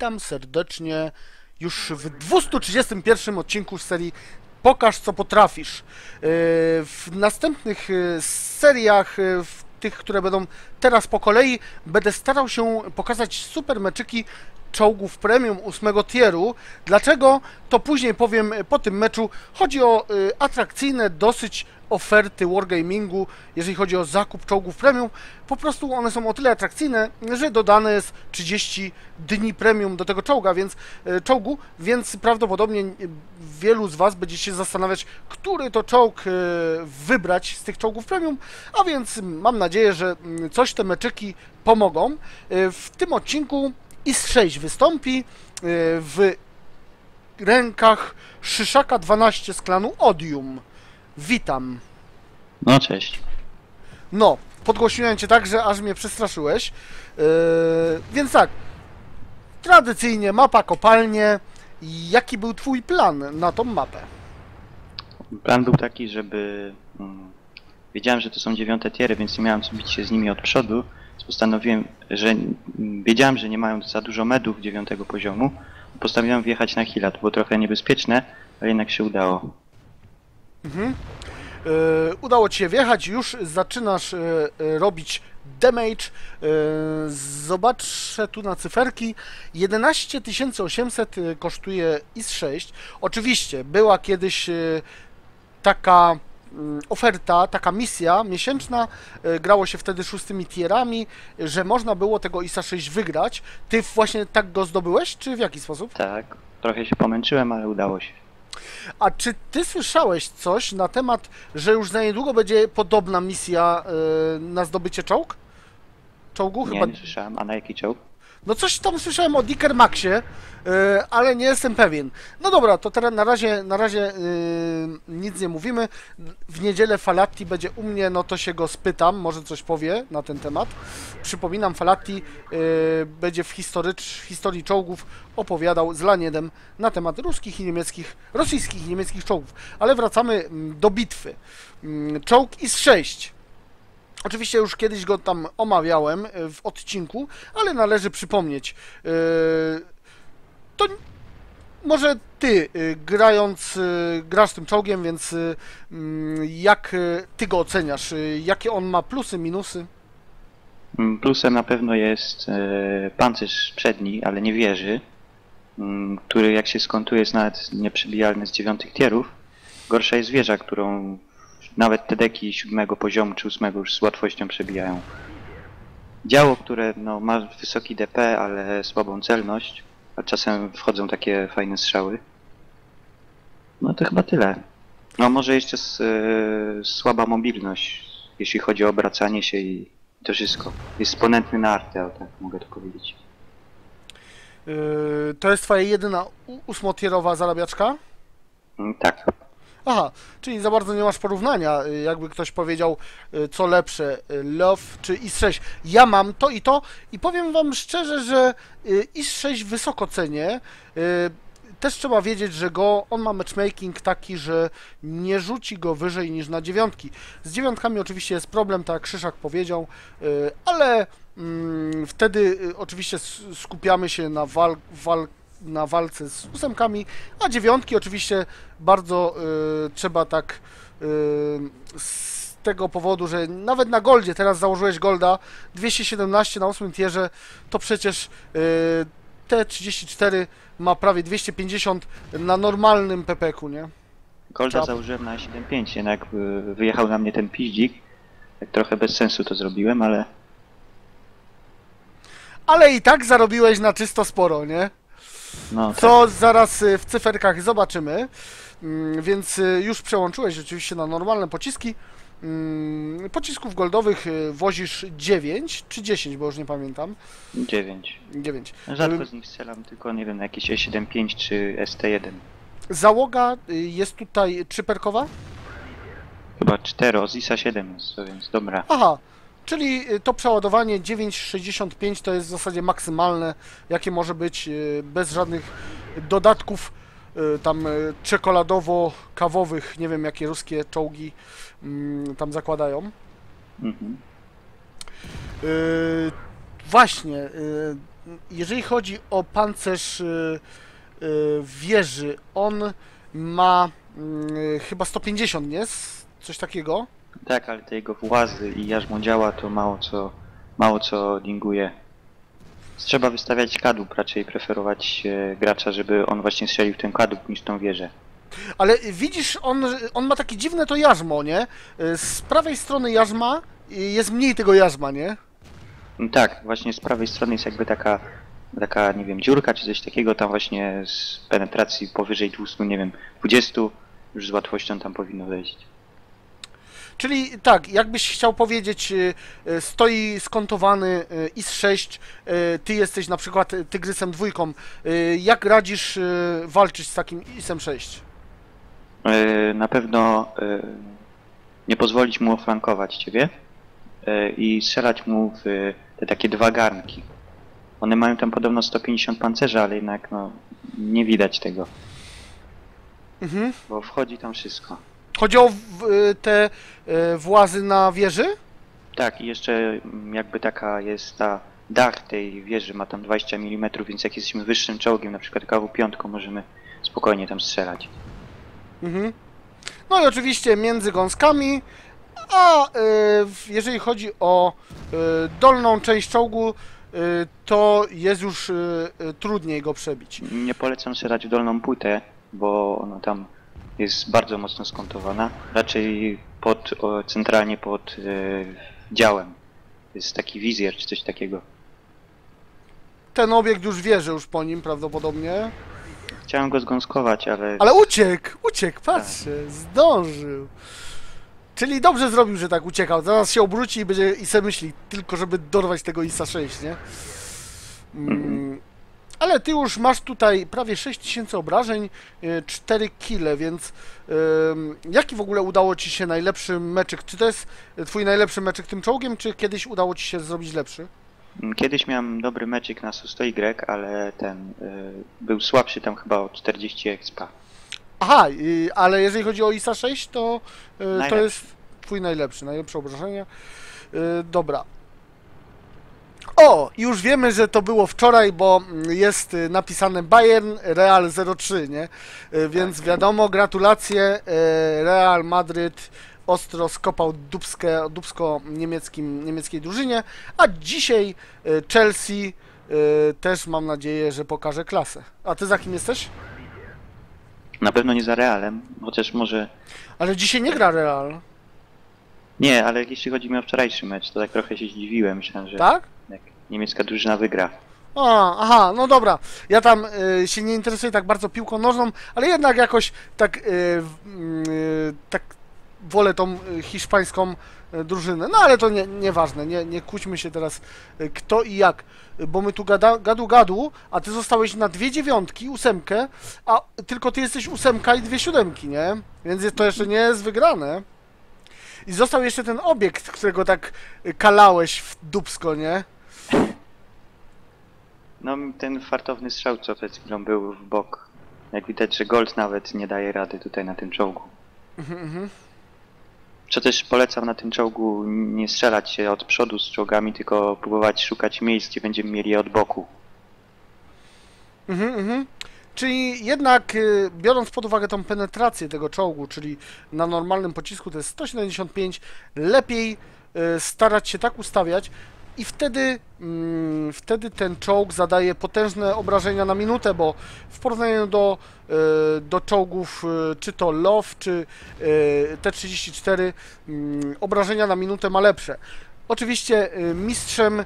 Witam serdecznie już w 231 odcinku serii Pokaż co potrafisz. Yy, W następnych yy, seriach, yy, w tych, które będą teraz po kolei, będę starał się pokazać super meczyki czołgów premium 8 tieru. Dlaczego? To później powiem po tym meczu. Chodzi o y, atrakcyjne dosyć oferty Wargamingu, jeżeli chodzi o zakup czołgów premium. Po prostu one są o tyle atrakcyjne, że dodane jest 30 dni premium do tego czołga, więc y, czołgu, więc prawdopodobnie wielu z Was będzie się zastanawiać, który to czołg wybrać z tych czołgów premium, a więc mam nadzieję, że mm, coś te meczyki pomogą. W tym odcinku IS-6 wystąpi y, w rękach Szyszaka 12 z klanu Odium. Witam. No cześć. No, podgłośniłem cię tak, że aż mnie przestraszyłeś. Yy, więc tak, tradycyjnie mapa kopalnie. Jaki był twój plan na tą mapę? Plan był taki, żeby... Mm, wiedziałem, że to są dziewiąte tiery, więc nie miałem co bić się z nimi od przodu. Postanowiłem, że wiedziałem, że nie mają za dużo medów dziewiątego poziomu. Postanowiłem wjechać na Hila. To było trochę niebezpieczne, ale jednak się udało. Mhm. Yy, udało ci się wjechać, już zaczynasz yy, robić damage. Yy, zobaczę tu na cyferki. 11 800 yy, kosztuje IS-6. Oczywiście była kiedyś taka oferta, taka misja miesięczna, yy, grało się wtedy szóstymi tierami, że można było tego ISA 6 wygrać. Ty właśnie tak go zdobyłeś, czy w jaki sposób? Tak, trochę się pomęczyłem, ale udało się. A czy ty słyszałeś coś na temat, że już za niedługo będzie podobna misja yy, na zdobycie czołg? Czołgu? Nie, Chyba. nie słyszałem. A na jaki czołg? No coś tam słyszałem o Dicker Maxie, yy, ale nie jestem pewien. No dobra, to teraz na razie, na razie yy, nic nie mówimy. W niedzielę Falatti będzie u mnie, no to się go spytam, może coś powie na ten temat. Przypominam, Falatti yy, będzie w historycz, historii czołgów opowiadał z Laniedem na temat ruskich i niemieckich, rosyjskich i niemieckich czołgów. Ale wracamy mm, do bitwy. Mm, Czołg IS-6. Oczywiście już kiedyś go tam omawiałem e, w odcinku, ale należy przypomnieć. e, To może ty, e, grając, grasz tym czołgiem, więc mm, jak ty go oceniasz? Jakie on ma plusy, minusy? Mm, Plusem na pewno jest pancerz przedni, ale nie wieży, mm, który jak się skontuje jest nawet nieprzebijalny z dziewiątych tierów. Gorsza jest wieża, którą nawet te deki siódmego poziomu czy ósmego już z łatwością przebijają. Działo, które no, ma wysoki DP, ale słabą celność, a czasem wchodzą takie fajne strzały. No to chyba tyle. No może jeszcze s, e, słaba mobilność, jeśli chodzi o obracanie się i to wszystko. Jest ponętny na artę, o tak mogę to powiedzieć. E, To jest twoja jedyna ósmotierowa zarabiaczka? Mm, Tak. Aha, czyli za bardzo nie masz porównania, y, jakby ktoś powiedział, y, co lepsze, y, Love czy IS-6. Ja mam to i to i powiem wam szczerze, że y, IS-6 wysoko cenię. Też trzeba wiedzieć, że go, on ma matchmaking taki, że nie rzuci go wyżej niż na dziewiątki. Z dziewiątkami oczywiście jest problem, tak jak Krzyszak powiedział, ale mm, wtedy oczywiście skupiamy się na wal, wal, na walce z ósemkami, a dziewiątki oczywiście bardzo y, trzeba tak y, z tego powodu, że nawet na Goldzie, teraz założyłeś Golda, 217 na 8 tierze, to przecież y, T34 ma prawie 250 na normalnym PPK-u, nie? Golda Czap. założyłem na 7.5, jednak y, wyjechał na mnie ten piździk. Tak trochę bez sensu to zrobiłem, ale Ale i tak zarobiłeś na czysto sporo, nie? No tak. Co zaraz y, w cyferkach zobaczymy. Mm, Więc y, już przełączyłeś oczywiście na normalne pociski. Mm, Pocisków goldowych y, wozisz 9 czy 10, bo już nie pamiętam. 9. 9. Rzadko z nich strzelam, tylko nie wiem, jakieś E7.5 czy ST1. Załoga jest tutaj trzyperkowa? Chyba 4, z ISA 7 jest, to więc dobra. Aha, czyli y, to przeładowanie 9,65 to jest w zasadzie maksymalne, jakie może być y, bez żadnych dodatków y, tam czekoladowo-kawowych, nie wiem jakie ruskie czołgi mm, tam zakładają. Mhm. Właśnie, jeżeli chodzi o pancerz wieży, on ma y, chyba 150, nie? Coś takiego. Tak, ale te jego włazy i jarzmo działa to mało co, mało co dinguje. Trzeba wystawiać kadłub, raczej preferować e, gracza, żeby on właśnie strzelił w ten kadłub niż tą wieżę. Ale widzisz, on, on ma takie dziwne to jarzmo, nie? Y, Z prawej strony jarzma jest mniej tego jarzma, nie? No tak, właśnie z prawej strony jest jakby taka, taka, nie wiem, dziurka czy coś takiego, tam właśnie z penetracji powyżej 200, nie wiem, 20 już z łatwością tam powinno wejść. Czyli tak, jakbyś chciał powiedzieć, y, y, stoi skontowany y, IS-6, y, ty jesteś na przykład Tygrysem dwójką. Jak radzisz walczyć z takim IS-em 6? E, Na pewno nie pozwolić mu oflankować ciebie i strzelać mu w te takie dwa garnki. One mają tam podobno 150 pancerza, ale jednak no, nie widać tego, Mhm. bo wchodzi tam wszystko. Chodzi o te y, włazy na wieży? Tak, i jeszcze mm, jakby taka jest ta dach tej wieży, ma tam 20 mm, więc jak jesteśmy wyższym czołgiem, na przykład KW-5, możemy spokojnie tam strzelać. Mhm. No i oczywiście między gąskami, a y, jeżeli chodzi o y, dolną część czołgu, y, to jest już trudniej go przebić. Nie polecam strzelać w dolną płytę, bo ona tam jest bardzo mocno skontowana. Raczej pod, o, centralnie pod e, działem. Jest taki wizjer czy coś takiego. Ten obiekt już wie, że już po nim prawdopodobnie. Chciałem go zgąskować, ale, Ale uciekł, uciekł, patrzcie, zdążył. Czyli dobrze zrobił, że tak uciekał. Zaraz się obróci i będzie i se myśli, tylko żeby dorwać tego ISA 6, nie? Mm, ale ty już masz tutaj prawie 6000 obrażeń, y, 4 kile, więc jaki w ogóle udało ci się najlepszy meczyk? Czy to jest twój najlepszy meczyk tym czołgiem, czy kiedyś udało ci się zrobić lepszy? mm, kiedyś miałem dobry meczyk na Su-100Y, ale ten e, był słabszy tam chyba o 40 expa. Aha, y, ale jeżeli chodzi o ISA 6, to, y, to jest twój najlepszy, najlepsze obrażenia. Y, Dobra. O, już wiemy, że to było wczoraj, bo jest y, napisane Bayern Real 03, nie? Y, Więc wiadomo, gratulacje. y, Real Madryt ostro skopał dubskę, dubsko niemieckim, niemieckiej drużynie, a dzisiaj Chelsea też mam nadzieję, że pokaże klasę. A ty za kim jesteś? Na pewno nie za Realem, chociaż może... Ale dzisiaj nie gra Real, Nie, ale jeśli chodzi mi o wczorajszy mecz, to tak trochę się zdziwiłem. Myślałem, że tak? Niemiecka drużyna wygra. A, aha, no dobra. Ja tam y, się nie interesuję tak bardzo piłką nożną, ale jednak jakoś tak, y, y, tak wolę tą y, hiszpańską y, drużynę. No ale to nie, nieważne, nie, nie kłóćmy się teraz y, kto i jak, bo my tu gada, gadu gadu, a ty zostałeś na dwie dziewiątki, ósemkę, a tylko ty jesteś ósemka i dwie siódemki, nie? Więc to jeszcze nie jest wygrane. I został jeszcze ten obiekt, którego tak kalałeś w dubsko, nie? No ten fartowny strzał, co przed chwilą był w bok. Jak widać, że Gold nawet nie daje rady tutaj na tym czołgu. Mhm, mhm. Co też polecam na tym czołgu nie strzelać się od przodu z czołgami, tylko próbować szukać miejsc, gdzie będziemy mieli je od boku. Mhm, mhm. Czyli jednak y, biorąc pod uwagę tą penetrację tego czołgu, czyli na normalnym pocisku to jest 175, lepiej y, starać się tak ustawiać i wtedy, mm, wtedy ten czołg zadaje potężne obrażenia na minutę, bo w porównaniu do, y, do czołgów y, czy to LOW, czy y, T-34 mm, obrażenia na minutę ma lepsze. Oczywiście mistrzem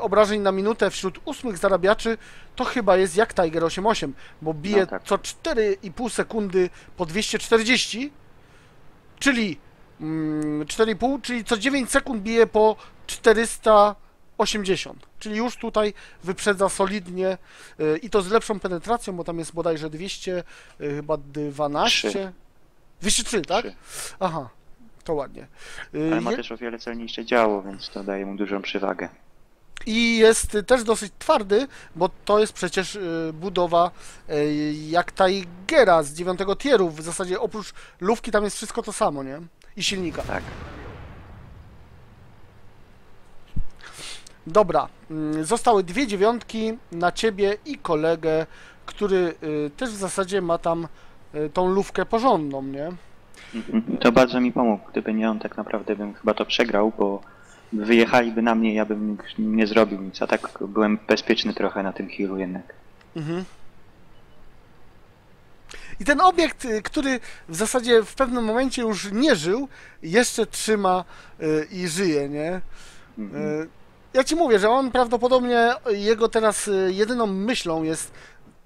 obrażeń na minutę wśród ósmych zarabiaczy to chyba jest jak Tiger 88, bo bije No tak. co 4,5 sekundy po 240, czyli mm, 4,5, czyli co 9 sekund bije po 480. Czyli już tutaj wyprzedza solidnie y, i to z lepszą penetracją, bo tam jest bodajże 200, y, chyba 12. Trzy. 203, tak? Trzy. Aha, to ładnie. Y, Ale ma je- też o wiele celniejsze działo, więc to daje mu dużą przewagę. I jest też dosyć twardy, bo to jest przecież budowa jak Tigera z 9 tieru. W zasadzie oprócz lufki tam jest wszystko to samo, nie? I silnika. Tak. Dobra, mm, zostały dwie dziewiątki na ciebie i kolegę, który y, też w zasadzie ma tam y, tą lówkę porządną, nie? To bardzo mi pomógł. Gdyby nie on, tak naprawdę bym chyba to przegrał, bo wyjechaliby na mnie, ja bym nie zrobił nic, a tak byłem bezpieczny trochę na tym healu jednak. Mhm. I ten obiekt, y, który w zasadzie w pewnym momencie już nie żył, jeszcze trzyma i żyje, nie? Mhm. Ja ci mówię, że on prawdopodobnie jego teraz y, jedyną myślą jest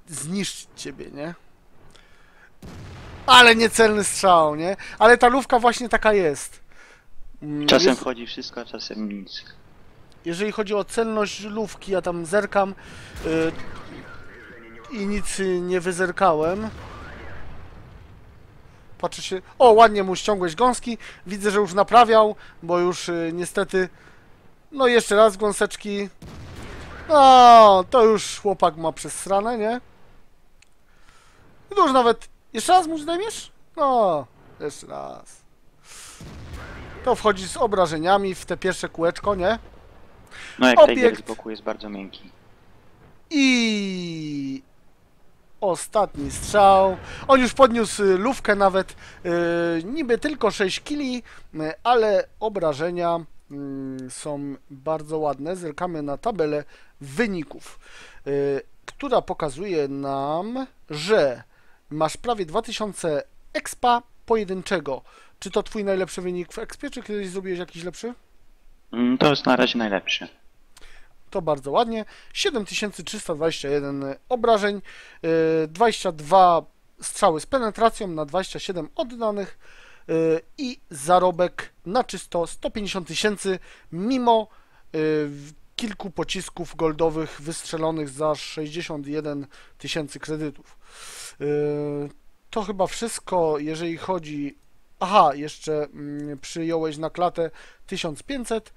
zniszczyć ciebie, nie? Ale niecelny strzał, nie? Ale ta lówka właśnie taka jest. Mm, Czasem jest- wchodzi wszystko, a czasem nic. jeżeli chodzi o celność lówki, ja tam zerkam y, i nic nie wyzerkałem. Patrzę się. O, ładnie mu ściągłeś gąski. Widzę, że już naprawiał, bo już y, niestety. No, jeszcze raz gąseczki. No, to już chłopak ma przesrane, nie? I to już nawet. Jeszcze raz mu zdejmiesz? No, jeszcze raz. To wchodzi z obrażeniami w te pierwsze kółeczko, nie? No jak Obiekt. Tiger z boku jest bardzo miękki. I ostatni strzał. On już podniósł lówkę nawet y, niby tylko 6 kili, y, ale obrażenia są bardzo ładne. Zerkamy na tabelę wyników, y, która pokazuje nam, że masz prawie 2000 expa pojedynczego. Czy to twój najlepszy wynik w expie, czy kiedyś zrobiłeś jakiś lepszy? Mm, To jest na razie najlepsze. To bardzo ładnie. 7321 obrażeń, yy, 22 strzały z penetracją na 27 oddanych i zarobek na czysto 150 tysięcy mimo w- kilku pocisków goldowych wystrzelonych za 61 tysięcy kredytów. Yy, To chyba wszystko, jeżeli chodzi. Aha, jeszcze mm, przyjąłeś na klatę 1500.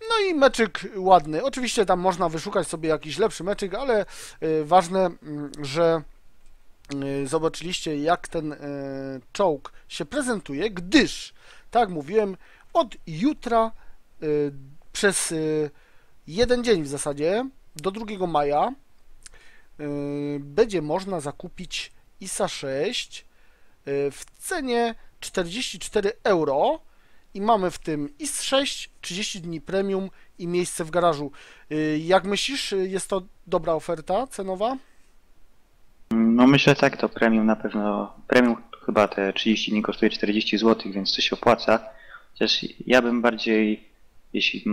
No i meczyk ładny. Oczywiście tam można wyszukać sobie jakiś lepszy meczyk, ale y, ważne, mm, że y, zobaczyliście jak ten y, czołg się prezentuje, gdyż, tak mówiłem, od jutra y, przez y, jeden dzień w zasadzie do 2 maja y, będzie można zakupić ISA 6 y, w cenie 44 euro i mamy w tym IS-6, 30 dni premium i miejsce w garażu. Y, Jak myślisz, y, jest to dobra oferta cenowa? No myślę tak, to premium na pewno, premium chyba te 30 dni kosztuje 40 zł, więc to się opłaca. Chociaż ja bym bardziej, jeśli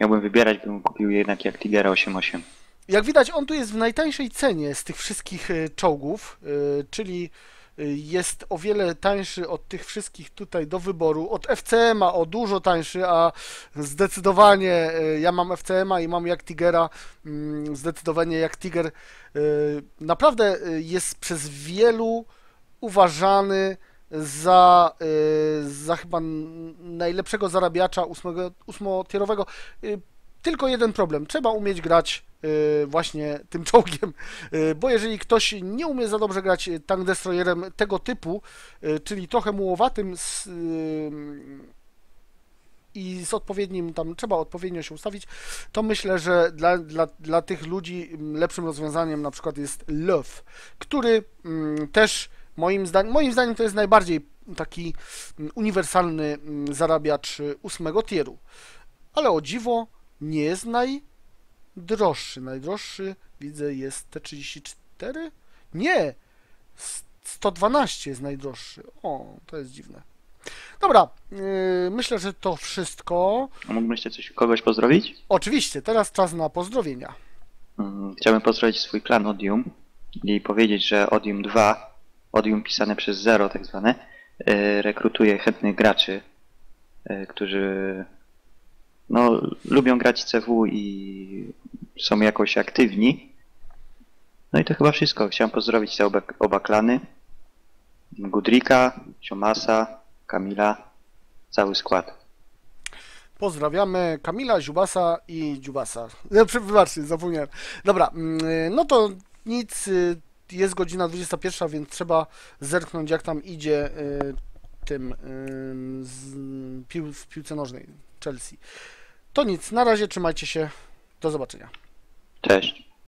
miałbym wybierać, bym kupił jednak jak Tigera 8.8. Jak widać, on tu jest w najtańszej cenie z tych wszystkich y, czołgów, y, czyli jest o wiele tańszy od tych wszystkich tutaj do wyboru. Od FCM-a o dużo tańszy, a zdecydowanie y, ja mam FCM-a i mam jak Tigera, mm, zdecydowanie jak Tiger. y, Naprawdę y, jest przez wielu uważany za, y, za chyba najlepszego zarabiacza ósmego- ósmotierowego. Tylko jeden problem, trzeba umieć grać y, właśnie tym czołgiem, y, bo jeżeli ktoś nie umie za dobrze grać tank destroyerem tego typu, y, czyli trochę mułowatym z, i z odpowiednim, tam trzeba odpowiednio się ustawić, to myślę, że dla, dla, dla tych ludzi mm, lepszym rozwiązaniem na przykład jest Love, który mm, też moim zdaniem, moim zdaniem to jest najbardziej taki mm, uniwersalny zarabiacz ósmego tieru. Ale o dziwo nie jest najdroższy. Najdroższy widzę jest T34? Nie! S- 112 jest najdroższy. O, to jest dziwne. Dobra, yy, myślę, że to wszystko. A mógłbym jeszcze coś kogoś pozdrowić? Oczywiście, teraz czas na pozdrowienia. Mm, Chciałbym pozdrowić swój klan Odium i powiedzieć, że Odium 2, Odium pisane przez zero tak zwane, e, rekrutuje chętnych graczy, e, którzy no, lubią grać CW i są jakoś aktywni. No i to chyba wszystko. Chciałem pozdrowić te oba, oba klany. Gudrika, Ciomasa, Kamila, cały skład. Pozdrawiamy Kamila, Ziubasa i Dziubasa. No, prze- Wybaczcie, zapomniałem. Dobra, mm, no to nic, y, jest godzina 21, więc trzeba zerknąć jak tam idzie y, tym w piłce nożnej Chelsea. To nic, na razie trzymajcie się. Do zobaczenia. Cześć.